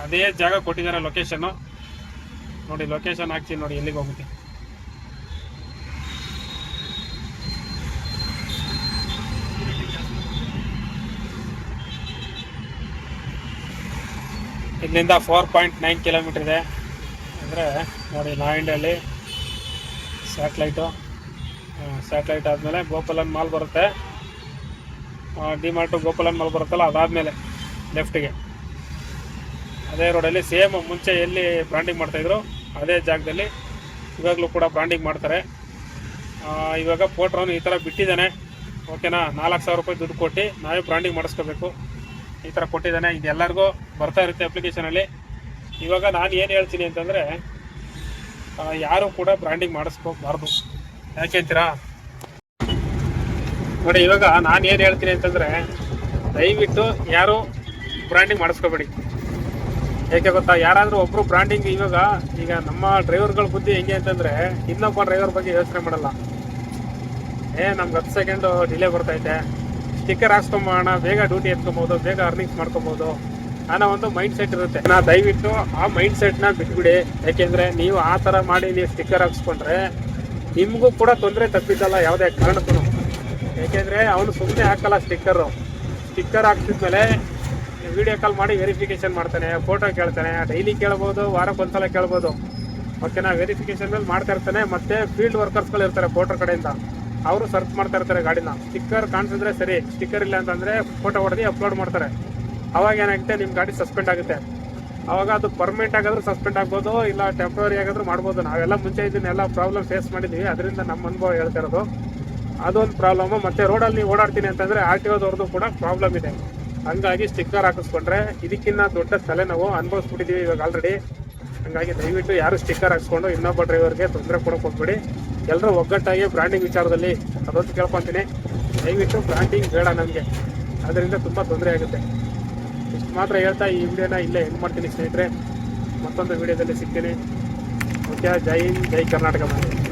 ಅದೇ ಜಾಗ ಕೊಟ್ಟಿದ್ದಾರೆ ಲೊಕೇಶನ್ನು ನೋಡಿ ಲೊಕೇಶನ್ ಹಾಕ್ತೀನಿ ನೋಡಿ, ಎಲ್ಲಿಗೆ ಹೋಗುತ್ತೆ. ಇಲ್ಲಿಂದ ಫೋರ್ ಪಾಯಿಂಟ್ ನೈನ್ ಕಿಲೋಮೀಟ್ರ್ ಇದೆ. ಅಂದರೆ ನೋಡಿ ನಾಯಿಂಡಲ್ಲಿ ಸ್ಯಾಟ್ಲೈಟು ಸ್ಯಾಟ್ಲೈಟ್ ಆದಮೇಲೆ ಗೋಪಾಲನ್ ಮಾಲ್ ಬರುತ್ತೆ. ಡಿಮಾರ್ಟು ಗೋಪಾಲನ್ ಮಾಲ್ ಬರುತ್ತಲ್ಲ, ಅದಾದಮೇಲೆ ಲೆಫ್ಟಿಗೆ ಅದೇ ರೋಡಲ್ಲಿ ಸೇಮ್ ಮುಂಚೆ ಎಲ್ಲಿ ಬ್ರಾಂಡಿಂಗ್ ಮಾಡ್ತಾಯಿದ್ರು ಅದೇ ಜಾಗದಲ್ಲಿ ಇವಾಗಲೂ ಕೂಡ ಬ್ರಾಂಡಿಂಗ್ ಮಾಡ್ತಾರೆ. ಇವಾಗ ಪೋಟ್ರವನು ಈ ಥರ ಬಿಟ್ಟಿದ್ದಾನೆ. ಓಕೆನಾ ನಾಲ್ಕು ಸಾವಿರ ರೂಪಾಯಿ ದುಡ್ಡು ಕೊಟ್ಟು ನಾವೇ ಬ್ರಾಂಡಿಂಗ್ ಮಾಡಿಸ್ಕೋಬೇಕು. ಈ ಥರ ಕೊಟ್ಟಿದ್ದಾನೆ. ಇದು ಎಲ್ಲರಿಗೂ ಬರ್ತಾ ಇರುತ್ತೆ ಅಪ್ಲಿಕೇಶನಲ್ಲಿ ಇವಾಗ ನಾನು ಏನು ಹೇಳ್ತೀನಿ ಅಂತಂದರೆ ಯಾರು ಕೂಡ ಬ್ರ್ಯಾಂಡಿಂಗ್ ಮಾಡಿಸ್ಕೋಬಾರ್ದು. ಯಾಕೆ ಅಂತೀರಾ? ನೋಡಿ, ಇವಾಗ ನಾನು ಏನು ಹೇಳ್ತೀನಿ ಅಂತಂದರೆ, ದಯವಿಟ್ಟು ಯಾರು ಬ್ರ್ಯಾಂಡಿಂಗ್ ಮಾಡಿಸ್ಕೋಬೇಡಿ. ಏಕೆ ಗೊತ್ತಾ? ಯಾರಾದರೂ ಒಬ್ಬರು ಬ್ರ್ಯಾಂಡಿಂಗ್ ಇವಾಗ, ಈಗ ನಮ್ಮ ಡ್ರೈವರ್ಗಳ ಬುದ್ಧಿ ಹೆಂಗೆ ಅಂತಂದರೆ, ಇನ್ನೊಬ್ಬ ಡ್ರೈವರ್ ಬಗ್ಗೆ ಯೋಚನೆ ಮಾಡಲ್ಲ. ಏ, ನಮ್ಗೆ ಹತ್ತು ಸೆಕೆಂಡು ಡಿಲೇ ಬರ್ತೈತೆ ಸ್ಟಿಕ್ಕರ್ ಹಾಕ್ಸ್ಕೊಂಬೋಣ ಬೇಗ ಡ್ಯೂಟಿ ಎತ್ಕೊಬೋದು, ಬೇಗ ಅರ್ನಿಂಗ್ಸ್ ಮಾಡ್ಕೊಬೋದು. ಅನ್ನೋ ಒಂದು ಮೈಂಡ್ ಸೆಟ್ ಇರುತ್ತೆ. ನಾ ದಯವಿಟ್ಟು ಆ ಮೈಂಡ್ ಸೆಟ್ನ ಬಿಟ್ಬಿಡಿ. ಯಾಕೆಂದ್ರೆ ನೀವು ಆ ಥರ ಮಾಡಿ ನೀವು ಸ್ಟಿಕ್ಕರ್ ಹಾಕ್ಸ್ಕೊಂಡ್ರೆ ನಿಮಗೂ ಕೂಡ ತೊಂದರೆ ತಪ್ಪಿದ್ದಲ್ಲ ಯಾವುದೇ ಕಾರಣಕ್ಕೂ. ಯಾಕೆಂದ್ರೆ ಅವನು ಸುಮ್ಮನೆ ಹಾಕಲ್ಲ ಸ್ಟಿಕ್ಕರು ಸ್ಟಿಕ್ಕರ್ ಹಾಕ್ಸಿದ್ಮೇಲೆ ವಿಡಿಯೋ ಕಾಲ್ ಮಾಡಿ ವೆರಿಫಿಕೇಶನ್ ಮಾಡ್ತಾನೆ ಫೋಟೋ ಕೇಳ್ತಾನೆ ಡೈಲಿ ಕೇಳ್ಬೋದು ವಾರಕ್ಕೊಂದ್ಸಲ ಕೇಳ್ಬೋದು. ಓಕೆನಾ ವೆರಿಫಿಕೇಶನ್ ಮೇಲೆ ಮಾಡ್ತಾ ಇರ್ತಾನೆ, ಮತ್ತೆ ಫೀಲ್ಡ್ ವರ್ಕರ್ಸ್ಗಳು ಇರ್ತಾರೆ ಫೋಟೋ ಕಡೆಯಿಂದ. ಅವರು ಸರ್ಚ್ ಮಾಡ್ತಾ ಇರ್ತಾರೆ ಗಾಡಿನ. ಸ್ಟಿಕ್ಕರ್ ಕಾಣಿಸಿದ್ರೆ ಸರಿ ಸ್ಟಿಕ್ಕರ್ ಇಲ್ಲ ಅಂತಂದರೆ ಫೋಟೋ ಹೊಡೆದು ಅಪ್ಲೋಡ್ ಮಾಡ್ತಾರೆ. ಅವಾಗ ಏನಾಗುತ್ತೆ ನಿಮ್ಮ ಗಾಡಿ ಸಸ್ಪೆಂಡ್ ಆಗುತ್ತೆ. ಅವಾಗ ಅದು ಪರ್ಮನೆಂಟ್ ಆಗಾದ್ರೂ ಸಸ್ಪೆಂಡ್ ಆಗ್ಬೋದು, ಇಲ್ಲ ಟೆಂಪ್ರರಿ ಆಗಾದ್ರೂ ಮಾಡ್ಬೋದು. ನಾವೆಲ್ಲ ಮುಂಚೆ ಇದನ್ನೆಲ್ಲ ಪ್ರಾಬ್ಲಮ್ ಫೇಸ್ ಮಾಡಿದ್ದೀವಿ. ಅದರಿಂದ ನಮ್ಮ ಅನುಭವ ಹೇಳ್ತಾ ಇರೋದು. ಅದೊಂದು ಪ್ರಾಬ್ಲಮ್ ಮತ್ತೆ ರೋಡಲ್ಲಿ ನೀವು ಓಡಾಡ್ತೀನಿ ಅಂತಂದ್ರೆ ಆರ್ ಟಿ ಓದವ್ರದ್ದು ಕೂಡ ಪ್ರಾಬ್ಲಮ್ ಇದೆ. ಹಂಗಾಗಿ ಸ್ಟಿಕ್ಕರ್ ಹಾಕಿಸ್ಕೊಂಡ್ರೆ ಇದಕ್ಕಿಂತ ದೊಡ್ಡ ತಲೆನೋವು ಅನುಭವಿಸ್ಬಿಟ್ಟಿದೀವಿ ಇವಾಗ ಆಲ್ರೆಡಿ ಹಂಗಾಗಿ ದಯವಿಟ್ಟು ಯಾರು ಸ್ಟಿಕ್ಕರ್ ಹಾಕ್ಸ್ಕೊಂಡು ಇನ್ನೊಬ್ಬ ಡ್ರೈವರ್ಗೆ ತೊಂದರೆ ಕೊಡೋಕೆ ಹೋಗ್ಬೇಡಿ. ಎಲ್ಲರೂ ಒಗ್ಗಟ್ಟಾಗಿ ಬ್ರ್ಯಾಂಡಿಂಗ್ ವಿಚಾರದಲ್ಲಿ ಅದೊಂದು ಕೇಳ್ಕೊತೀನಿ. ದಯವಿಟ್ಟು ಬ್ರ್ಯಾಂಡಿಂಗ್ ಬೇಡ ನಮಗೆ. ಅದರಿಂದ ತುಂಬ ತೊಂದರೆ ಆಗುತ್ತೆ. ಮಾತ್ರ ಹೇಳ್ತಾ ಈ ವಿಡಿಯೋನ ಇಲ್ಲೇ ಹೆಂಗೆ ಮಾಡ್ತೀನಿ ಸ್ನೇಹಿತರೆ. ಮತ್ತೊಂದು ವಿಡಿಯೋದಲ್ಲಿ ಸಿಗ್ತೀನಿ. ಓಕೆ ಜೈ ಜೈ ಕರ್ನಾಟಕ ಮಾಡಿ